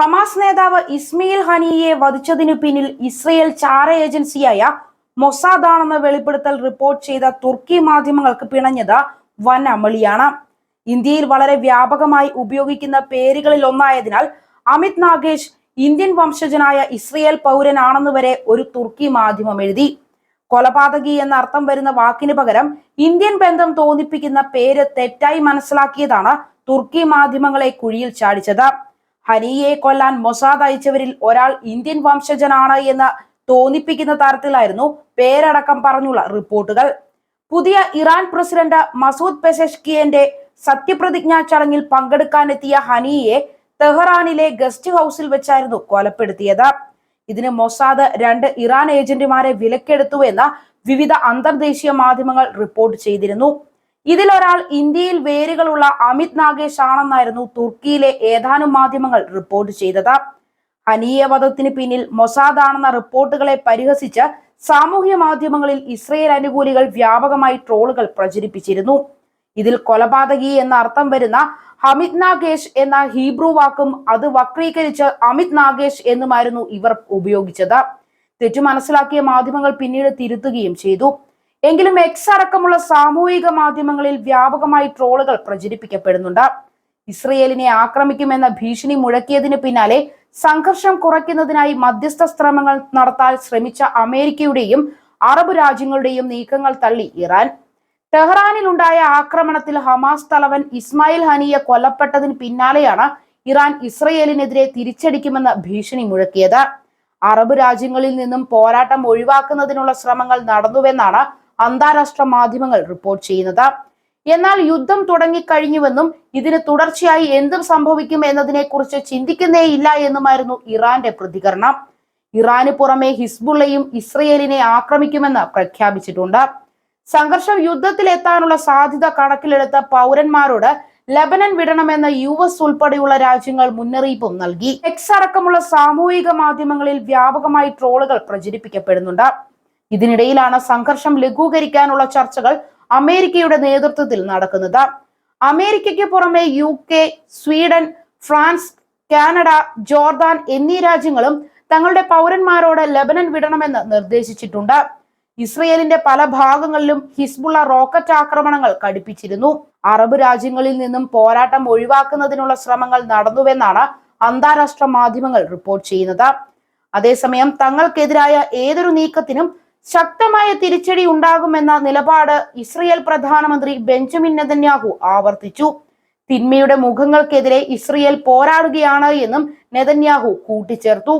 Hamas നേതാവ് ഇസ്മയിൽ ഹനിയെ വധിച്ചതിനു പിന്നിൽ Israel ചാര ഏജൻസിയായ മൊസാദാണെന്ന വെളിപ്പെടുത്തൽ റിപ്പോർട്ട് ചെയ്ത തുർക്കി മാധ്യമങ്ങൾക്ക് പിണഞ്ഞത് വൻ അമളിയാണ്. ഇന്ത്യയിൽ വളരെ വ്യാപകമായി ഉപയോഗിക്കുന്ന പേരുകളിൽ ഒന്നായതിനാൽ അമിത് നാഗേഷ് ഇന്ത്യൻ വംശജനായ ഇസ്രയേൽ പൗരനാണെന്ന് വരെ ഒരു തുർക്കി മാധ്യമം എഴുതി. കൊലപാതകി എന്ന അർത്ഥം വരുന്ന വാക്കിന് പകരം ഇന്ത്യൻ ബന്ധം തോന്നിപ്പിക്കുന്ന പേര് തെറ്റായി മനസ്സിലാക്കിയതാണ് തുർക്കി മാധ്യമങ്ങളെ കുഴിയിൽ ചാടിച്ചത്. ഹനിയെ കൊല്ലാൻ മൊസാദ് അയച്ചവരിൽ ഒരാൾ ഇന്ത്യൻ വംശജനാണ് എന്ന് തോന്നിപ്പിക്കുന്ന തരത്തിലായിരുന്നു പേരടക്കം പറഞ്ഞുള്ള റിപ്പോർട്ടുകൾ. പുതിയ ഇറാൻ പ്രസിഡന്റ് മസൂദ് പെസഷ്കിയന്റെ സത്യപ്രതിജ്ഞാ ചടങ്ങിൽ പങ്കെടുക്കാനെത്തിയ ഹനിയെ തെഹ്റാനിലെ ഗസ്റ്റ് ഹൗസിൽ വെച്ചായിരുന്നു കൊലപ്പെടുത്തിയത്. ഇതിന് മൊസാദ് രണ്ട് ഇറാൻ ഏജന്റുമാരെ വിലക്കെടുത്തുവെന്ന് വിവിധ അന്തർദേശീയ മാധ്യമങ്ങൾ റിപ്പോർട്ട് ചെയ്തിരുന്നു. ഇതിലൊരാൾ ഇന്ത്യയിൽ വേരുകളുള്ള അമിത് നാഗേഷ് ആണെന്നായിരുന്നു തുർക്കിയിലെ ഏതാനും മാധ്യമങ്ങൾ റിപ്പോർട്ട് ചെയ്തത്. ഹനിയ വധത്തിന് പിന്നിൽ മൊസാദ് ആണെന്ന റിപ്പോർട്ടുകളെ പരിഹസിച്ച് സാമൂഹ്യ മാധ്യമങ്ങളിൽ ഇസ്രയേൽ അനുകൂലികൾ വ്യാപകമായി ട്രോളുകൾ പ്രചരിപ്പിച്ചിരുന്നു. ഇതിൽ കൊലപാതകി എന്ന അർത്ഥം വരുന്ന ഹമിത് നാഗേഷ് എന്ന ഹീബ്രു വാക്കും അത് വക്രീകരിച്ച് അമിത് നാഗേഷ് എന്നുമായിരുന്നു ഇവർ ഉപയോഗിച്ചത്. തെറ്റു മനസ്സിലാക്കിയ മാധ്യമങ്ങൾ പിന്നീട് തിരുത്തുകയും ചെയ്തു. എങ്കിലും എക്സ് അടക്കമുള്ള സാമൂഹിക മാധ്യമങ്ങളിൽ വ്യാപകമായി ട്രോളുകൾ പ്രചരിപ്പിക്കപ്പെടുന്നുണ്ട്. ഇസ്രയേലിനെ ആക്രമിക്കുമെന്ന ഭീഷണി മുഴക്കിയതിന് പിന്നാലെ സംഘർഷം കുറയ്ക്കുന്നതിനായി മധ്യസ്ഥ ശ്രമങ്ങൾ നടത്താൻ ശ്രമിച്ച അമേരിക്കയുടെയും അറബ് രാജ്യങ്ങളുടെയും നീക്കങ്ങൾ തള്ളി ഇറാൻ. ടെഹ്റാനിലുണ്ടായ ആക്രമണത്തിൽ ഹമാസ് തലവൻ ഇസ്മായിൽ ഹനിയെ കൊല്ലപ്പെട്ടതിന് പിന്നാലെയാണ് ഇറാൻ ഇസ്രയേലിനെതിരെ തിരിച്ചടിക്കുമെന്ന ഭീഷണി മുഴക്കിയത്. അറബ് രാജ്യങ്ങളിൽ നിന്നും പോരാട്ടം ഒഴിവാക്കുന്നതിനുള്ള ശ്രമങ്ങൾ നടന്നുവെന്നാണ് അന്താരാഷ്ട്ര മാധ്യമങ്ങൾ റിപ്പോർട്ട് ചെയ്യുന്നത്. എന്നാൽ യുദ്ധം തുടങ്ങിക്കഴിഞ്ഞുവെന്നും ഇതിന് തുടർച്ചയായി എന്തും സംഭവിക്കും എന്നതിനെക്കുറിച്ച് ചിന്തിക്കുന്നേയില്ല എന്നുമായിരുന്നു ഇറാന്റെ പ്രതികരണം. ഇറാന് പുറമെ ഹിസ്ബുള്ളയും ഇസ്രയേലിനെ ആക്രമിക്കുമെന്ന് പ്രഖ്യാപിച്ചിട്ടുണ്ട്. സംഘർഷം യുദ്ധത്തിലെത്താനുള്ള സാധ്യത കണക്കിലെടുത്ത പൗരന്മാരോട് ലബനൻ വിടണമെന്ന യു എസ് ഉൾപ്പെടെയുള്ള രാജ്യങ്ങൾ മുന്നറിയിപ്പും നൽകി. എക്സ് അടക്കമുള്ള സാമൂഹിക മാധ്യമങ്ങളിൽ വ്യാപകമായി ട്രോളുകൾ പ്രചരിപ്പിക്കപ്പെടുന്നുണ്ട്. ഇതിനിടയിലാണ് സംഘർഷം ലഘൂകരിക്കാനുള്ള ചർച്ചകൾ അമേരിക്കയുടെ നേതൃത്വത്തിൽ നടക്കുന്നത്. അമേരിക്കയ്ക്ക് പുറമെ U K Sweden France Canada Jordan എന്നീ രാജ്യങ്ങളും തങ്ങളുടെ പൗരന്മാരോട് ലബനൻ വിടണമെന്ന് നിർദ്ദേശിച്ചിട്ടുണ്ട്. ഇസ്രയേലിന്റെ പല ഭാഗങ്ങളിലും ഹിസ്ബുള്ള റോക്കറ്റ് ആക്രമണങ്ങൾ കടുപ്പിച്ചിരുന്നു. അറബ് രാജ്യങ്ങളിൽ നിന്നും പോരാട്ടം ഒഴിവാക്കുന്നതിനുള്ള ശ്രമങ്ങൾ നടന്നുവെന്നാണ് അന്താരാഷ്ട്ര മാധ്യമങ്ങൾ റിപ്പോർട്ട് ചെയ്യുന്നത്. അതേസമയം തങ്ങൾക്കെതിരായ ഏതൊരു നീക്കത്തിനും ശക്തമായ തിരിച്ചടി ഉണ്ടാകുമെന്ന നിലപാട് ഇസ്രയേൽ പ്രധാനമന്ത്രി ബെഞ്ചമിൻ നെതന്യാഹു ആവർത്തിച്ചു. തിന്മയുടെ മുഖങ്ങൾക്കെതിരെ ഇസ്രയേൽ പോരാടുകയാണ് എന്നും നെതന്യാഹു കൂട്ടിച്ചേർത്തു.